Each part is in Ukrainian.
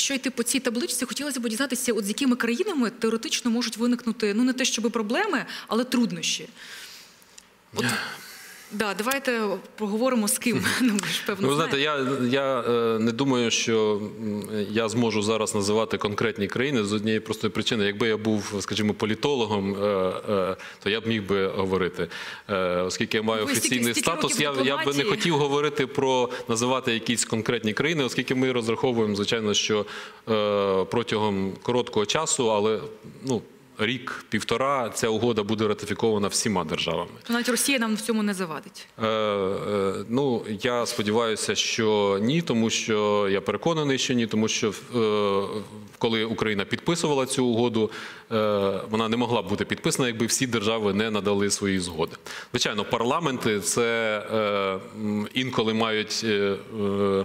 якщо йти по цій табличці, хотілося б дізнатися, от з якими країнами теоретично можуть виникнути ну не те, щоб проблеми, але труднощі. От, да, давайте поговоримо з ким. Ну, ви ж певно Ну, знаєте, я, я е, не думаю, що я зможу зараз називати конкретні країни з однієї простої причини. Якби я був, скажімо, політологом, е, е, то я б міг би говорити. Оскільки я маю Ви офіційний стільки статус, років я, я би не хотів говорити про називати якісь конкретні країни, оскільки ми розраховуємо, звичайно, що протягом короткого часу, але ну. Рік, півтора, ця угода буде ратифікована всіма державами. Навіть Росія нам в цьому не завадить. Е, е, ну, я сподіваюся, що ні, тому що я переконаний, що ні, тому що е, коли Україна підписувала цю угоду, е, вона не могла б бути підписана, якби всі держави не надали свої згоди. Звичайно, парламенти це е, інколи мають. е, е,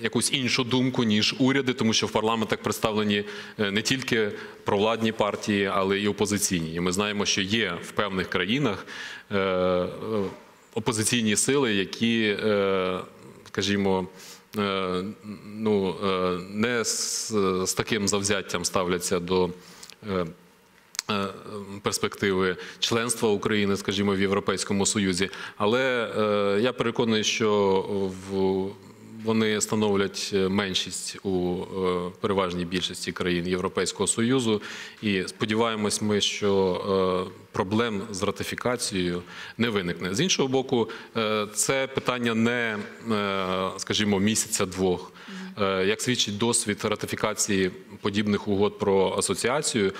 Якусь іншу думку ніж уряди, тому що в парламентах представлені е, не тільки провладні партії, але й опозиційні. І ми знаємо, що є в певних країнах е, е, опозиційні сили, які, скажімо, ну, не з, з таким завзяттям ставляться до. Перспективи членства України, скажімо, в Європейському Союзі, але я переконаний, що в вони становлять е, меншість у е, переважній більшості країн Європейського союзу, і сподіваємось, ми, що е, проблем з ратифікацією не виникне. З іншого боку, це питання не, скажімо, місяця-двох. Як свідчить досвід ратифікації подібних угод про асоціацію,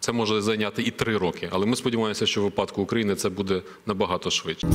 це може зайняти і три роки. Але ми сподіваємося, що в випадку України це буде набагато швидше.